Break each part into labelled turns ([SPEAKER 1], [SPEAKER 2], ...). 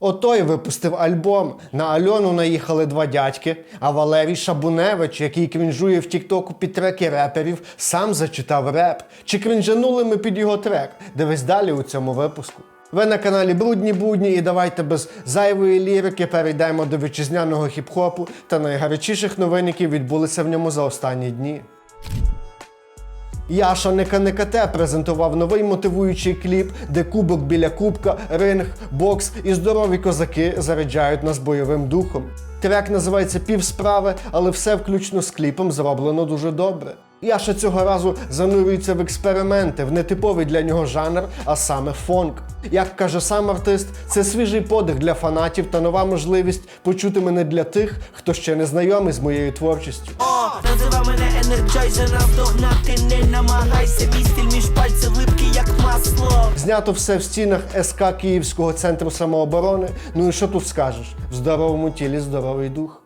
[SPEAKER 1] Отой випустив альбом. На Альону наїхали два дядьки, а Валерій Шабуневич, який крінжує в Тіктоку під треки реперів, сам зачитав реп. Чи крінжанули ми під його трек? Дивись далі у цьому випуску. Ви на каналі Брудні Будні і давайте без зайвої лірики перейдемо до вітчизняного хіп-хопу та найгарячіших новин, які відбулися в ньому за останні дні. Яша Неканекате презентував новий мотивуючий кліп, де кубок біля кубка, ринг, бокс і здорові козаки заряджають нас бойовим духом. Трек називається Півсправи, але все включно з кліпом зроблено дуже добре. Яша цього разу занурюється в експерименти, в нетиповий для нього жанр, а саме фонк. Як каже сам артист, це свіжий подих для фанатів та нова можливість почути мене для тих, хто ще не знайомий з моєю творчістю.
[SPEAKER 2] О, Називай мене енерджайзер, наздогнати не намагайся Мій стиль між пальців липкий, як масло
[SPEAKER 1] Знято все в стінах СК Київського центру самооборони. Ну і що тут скажеш? В здоровому тілі здоровий дух.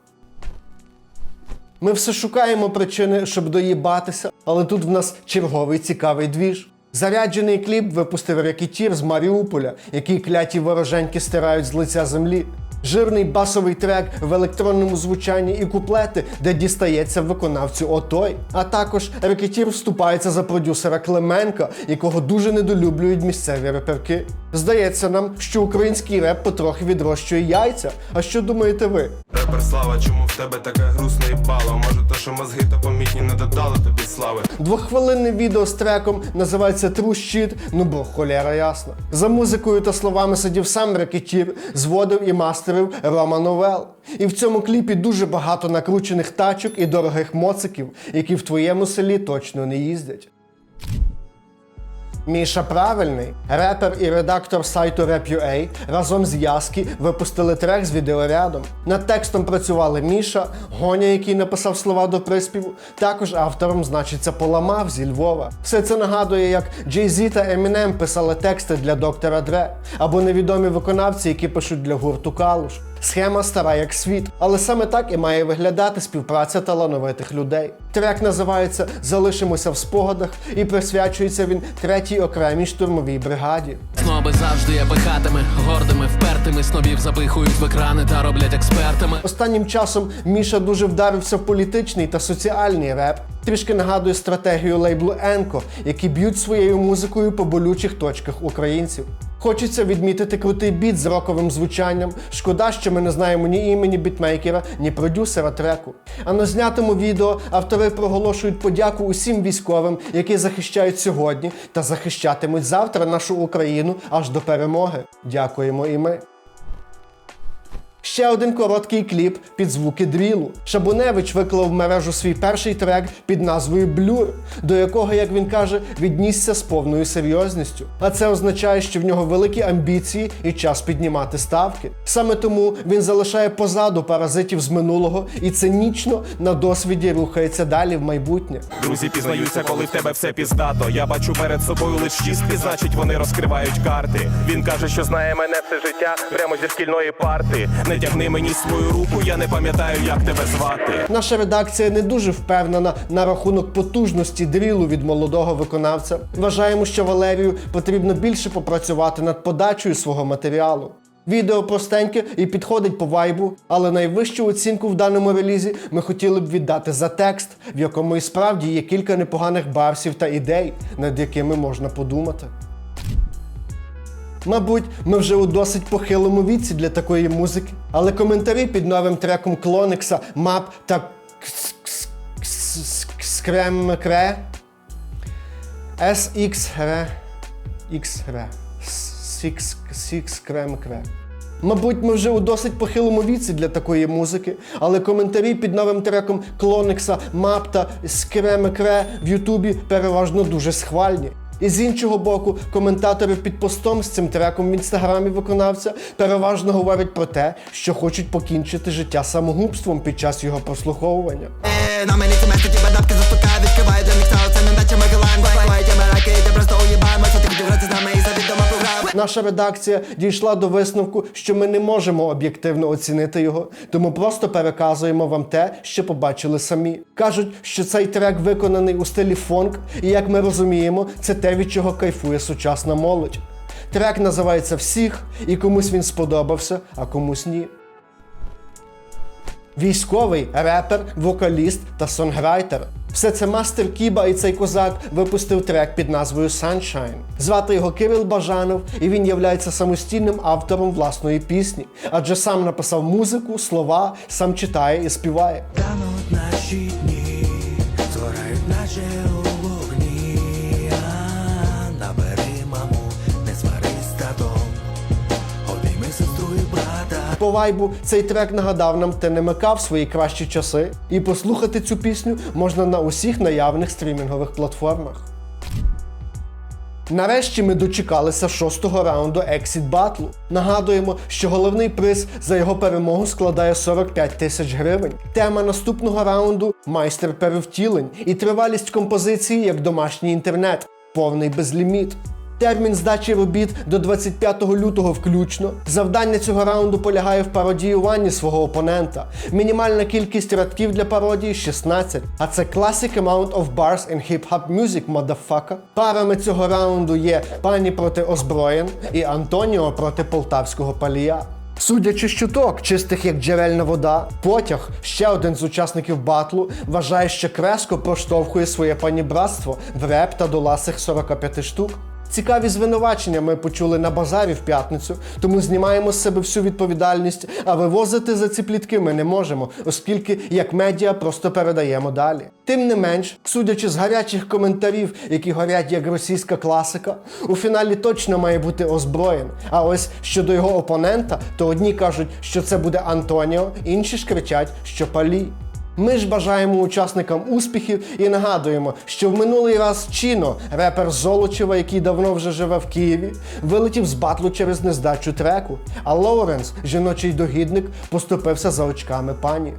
[SPEAKER 1] Ми все шукаємо причини, щоб доїбатися, але тут в нас черговий цікавий двіж. Заряджений кліп випустив рекетір з Маріуполя, який кляті вороженьки стирають з лиця землі. Жирний басовий трек в електронному звучанні і куплети, де дістається виконавцю отой. А також рекетір вступається за продюсера Клименка, якого дуже недолюблюють місцеві реперки. Здається нам, що український реп потрохи відрощує яйця. А що думаєте ви?
[SPEAKER 3] Репер слава, чому в тебе таке грустне і бало? Може, то, що мозги та помітні не додали тобі слави.
[SPEAKER 1] Двоххвилинне відео з треком називається True Shit, ну бо холєра ясна. За музикою та словами сидів сам рекетір, зводив і мастерив Рома Новел. І в цьому кліпі дуже багато накручених тачок і дорогих моциків, які в твоєму селі точно не їздять. Міша Правильний, репер і редактор сайту Rap.ua разом з Яскі випустили трек з відеорядом. Над текстом працювали Міша, Гоня, який написав слова до приспіву. Також автором значиться Поламав зі Львова. Все це нагадує, як Jay-Z та Eminem писали тексти для доктора Дре, або невідомі виконавці, які пишуть для гурту Калуш. Схема стара як світ, але саме так і має виглядати співпраця талановитих людей. Трек називається Залишимося в спогадах і присвячується він третій окремій штурмовій бригаді.
[SPEAKER 4] Сноби завжди є пихатими, гордими, впертими снобів запихують в екрани та роблять експертами.
[SPEAKER 1] Останнім часом Міша дуже вдарився в політичний та соціальний реп. Трішки нагадує стратегію лейблу Енко, які б'ють своєю музикою по болючих точках українців. Хочеться відмітити крутий біт з роковим звучанням. Шкода, що ми не знаємо ні імені бітмейкера, ні продюсера треку. А на знятому відео автори проголошують подяку усім військовим, які захищають сьогодні та захищатимуть завтра нашу Україну аж до перемоги. Дякуємо і ми. Ще один короткий кліп під звуки дрілу. Шабуневич виклав в мережу свій перший трек під назвою Блюр, до якого, як він каже, віднісся з повною серйозністю. А це означає, що в нього великі амбіції і час піднімати ставки. Саме тому він залишає позаду паразитів з минулого і цинічно на досвіді рухається далі в майбутнє.
[SPEAKER 3] Друзі пізнаються, коли в тебе все піздато. Я бачу перед собою лиш чистки, значить вони розкривають карти. Він каже, що знає мене все життя прямо зі шкільної парти. Не тягни мені свою руку, я не пам'ятаю, як тебе звати.
[SPEAKER 1] Наша редакція не дуже впевнена на рахунок потужності дрілу від молодого виконавця. Вважаємо, що Валерію потрібно більше попрацювати над подачею свого матеріалу. Відео простеньке і підходить по вайбу, але найвищу оцінку в даному релізі ми хотіли б віддати за текст, в якому і справді є кілька непоганих барсів та ідей, над якими можна подумати. Мабуть, ми вже у досить похилому віці для такої музики, але коментарі під новим треком Клоникса, Мап та Скремкре SXR XR Six Six Кремкре. Мабуть, ми вже у досить похилому віці для такої музики, але коментарі під новим треком Клоникса, Мап та Скремекре в Ютубі переважно дуже схвальні. І з іншого боку, коментатори під постом з цим треком в інстаграмі виконавця переважно говорять про те, що хочуть покінчити життя самогубством під час його прослуховування.
[SPEAKER 5] Е, На мені це тебе дапки застукає, відкриває для них це не наче Микелан
[SPEAKER 1] Наша редакція дійшла до висновку, що ми не можемо об'єктивно оцінити його, тому просто переказуємо вам те, що побачили самі. Кажуть, що цей трек виконаний у стилі фонк, і як ми розуміємо, це те, від чого кайфує сучасна молодь. Трек називається Всіх, і комусь він сподобався, а комусь ні. Військовий, репер, вокаліст та сонграйтер. Все це мастер Кіба і цей козак випустив трек під назвою Sunshine. Звати його Кирил Бажанов, і він являється самостійним автором власної пісні, адже сам написав музику, слова, сам читає і співає.
[SPEAKER 2] Тануть наші Набери маму, не сварись татом, обійми сестру і брата.
[SPEAKER 1] По вайбу цей трек нагадав нам ТНМК в свої кращі часи, і послухати цю пісню можна на усіх наявних стрімінгових платформах. Нарешті ми дочекалися шостого раунду Exit Battle. Нагадуємо, що головний приз за його перемогу складає 45 тисяч гривень. Тема наступного раунду майстер перевтілень і тривалість композиції як домашній інтернет, повний безліміт. Термін здачі робіт до 25 лютого включно. Завдання цього раунду полягає в пародіюванні свого опонента. Мінімальна кількість рядків для пародії 16, а це Classic Amount of Bars in Hip Hop Music, motherfucker. Парами цього раунду є пані проти озброєн і Антоніо проти полтавського палія. Судячи з чуток, чистих як джерельна вода, потяг, ще один з учасників батлу, вважає, що креско проштовхує своє панібратство в реп та до ласих 45 штук. Цікаві звинувачення ми почули на базарі в п'ятницю, тому знімаємо з себе всю відповідальність, а вивозити за ці плітки ми не можемо, оскільки як медіа просто передаємо далі. Тим не менш, судячи з гарячих коментарів, які горять як російська класика, у фіналі точно має бути озброєн. А ось щодо його опонента, то одні кажуть, що це буде Антоніо, інші ж кричать, що палій. Ми ж бажаємо учасникам успіхів і нагадуємо, що в минулий раз Чіно, репер Золочева, який давно вже живе в Києві, вилетів з батлу через нездачу треку, а Лоуренс, жіночий догідник, поступився за очками пані.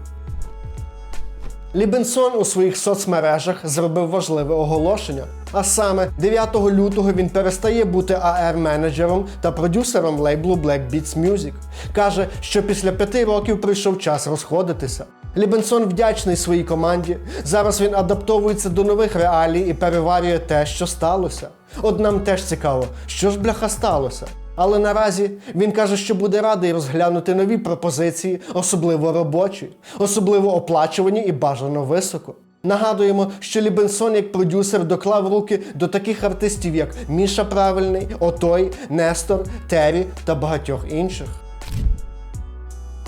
[SPEAKER 1] Лібенсон у своїх соцмережах зробив важливе оголошення. А саме 9 лютого він перестає бути AR-менеджером та продюсером лейблу Black Beats Music. Каже, що після п'яти років прийшов час розходитися. Лібенсон вдячний своїй команді. Зараз він адаптовується до нових реалій і переварює те, що сталося. От нам теж цікаво, що ж бляха сталося. Але наразі він каже, що буде радий розглянути нові пропозиції, особливо робочі, особливо оплачувані і бажано високо. Нагадуємо, що Лібенсон як продюсер доклав руки до таких артистів, як Міша Правильний, Отой, Нестор, Террі та багатьох інших.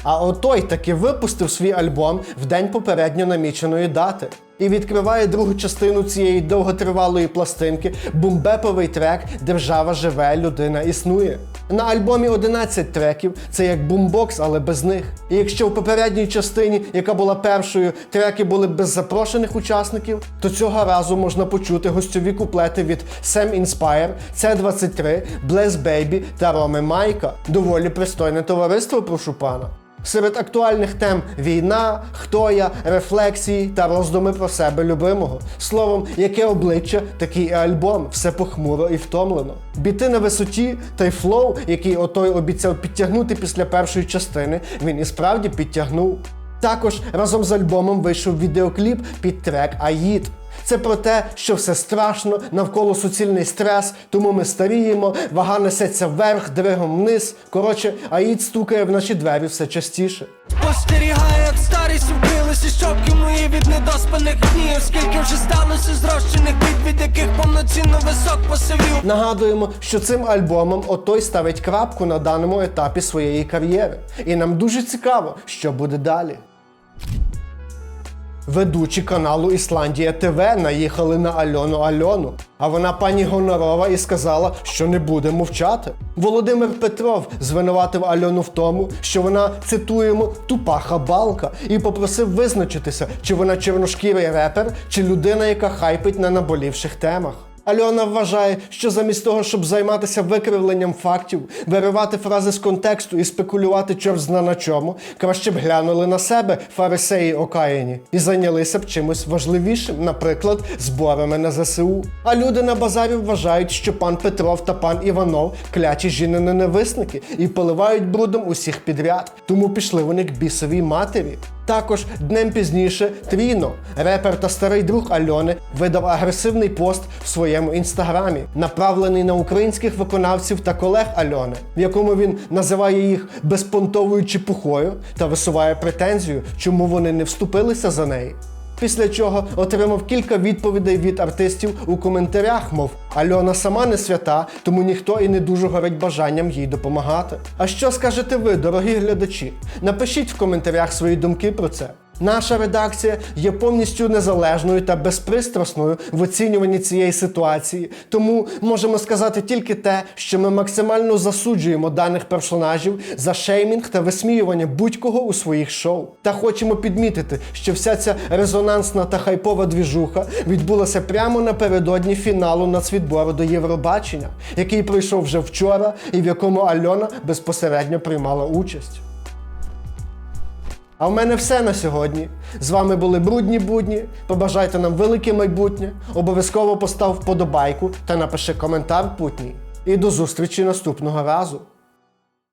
[SPEAKER 1] А отой таки випустив свій альбом в день попередньо наміченої дати. І відкриває другу частину цієї довготривалої пластинки бумбеповий трек Держава живе, людина існує. На альбомі 11 треків, це як бумбокс, але без них. І якщо в попередній частині, яка була першою, треки були без запрошених учасників, то цього разу можна почути гостьові куплети від Sam Inspire, C23, Bless Baby та Роми Майка. Доволі пристойне товариство, прошу пана. Серед актуальних тем війна, хто я, рефлексії та роздуми про себе любимого. Словом, яке обличчя, такий і альбом, все похмуро і втомлено. Біти на висоті та й флоу, який отой обіцяв підтягнути після першої частини, він і справді підтягнув. Також разом з альбомом вийшов відеокліп під трек Аїд. Це про те, що все страшно, навколо суцільний стрес, тому ми старіємо, вага несеться вверх, дригом вниз. Коротше, Аїд стукає в наші двері все частіше.
[SPEAKER 2] Спостерігаю, як старість вбилися щоки мої від недоспаних днів Скільки вже сталося зрощених бід, від яких повноцінно висок посивів
[SPEAKER 1] Нагадуємо, що цим альбомом отой ставить крапку на даному етапі своєї кар'єри. І нам дуже цікаво, що буде далі. Ведучі каналу Ісландія ТВ наїхали на Альону Альону, а вона пані Гонорова і сказала, що не буде мовчати. Володимир Петров звинуватив Альону в тому, що вона цитуємо тупа хабалка, і попросив визначитися, чи вона чорношкірий репер, чи людина, яка хайпить на наболівших темах. Альона вважає, що замість того, щоб займатися викривленням фактів, виривати фрази з контексту і спекулювати чорт зна на чому, краще б глянули на себе фарисеї окаяні і зайнялися б чимось важливішим, наприклад, зборами на ЗСУ. А люди на базарі вважають, що пан Петров та пан Іванов кляті жіни ненависники і поливають брудом усіх підряд. Тому пішли вони к бісовій матері. Також днем пізніше Тріно, репер та старий друг Альони, видав агресивний пост в своєму інстаграмі, направлений на українських виконавців та колег Альони, в якому він називає їх безпонтовою чепухою та висуває претензію, чому вони не вступилися за неї. Після чого отримав кілька відповідей від артистів у коментарях, мов Альона сама не свята, тому ніхто і не дуже горить бажанням їй допомагати. А що скажете ви, дорогі глядачі? Напишіть в коментарях свої думки про це. Наша редакція є повністю незалежною та безпристрасною в оцінюванні цієї ситуації, тому можемо сказати тільки те, що ми максимально засуджуємо даних персонажів за шеймінг та висміювання будь-кого у своїх шоу. Та хочемо підмітити, що вся ця резонансна та хайпова двіжуха відбулася прямо напередодні фіналу нацвідбору до Євробачення, який пройшов вже вчора і в якому Альона безпосередньо приймала участь. А в мене все на сьогодні. З вами були брудні будні. Побажайте нам велике майбутнє. Обов'язково постав вподобайку та напиши коментар путній. І до зустрічі наступного разу.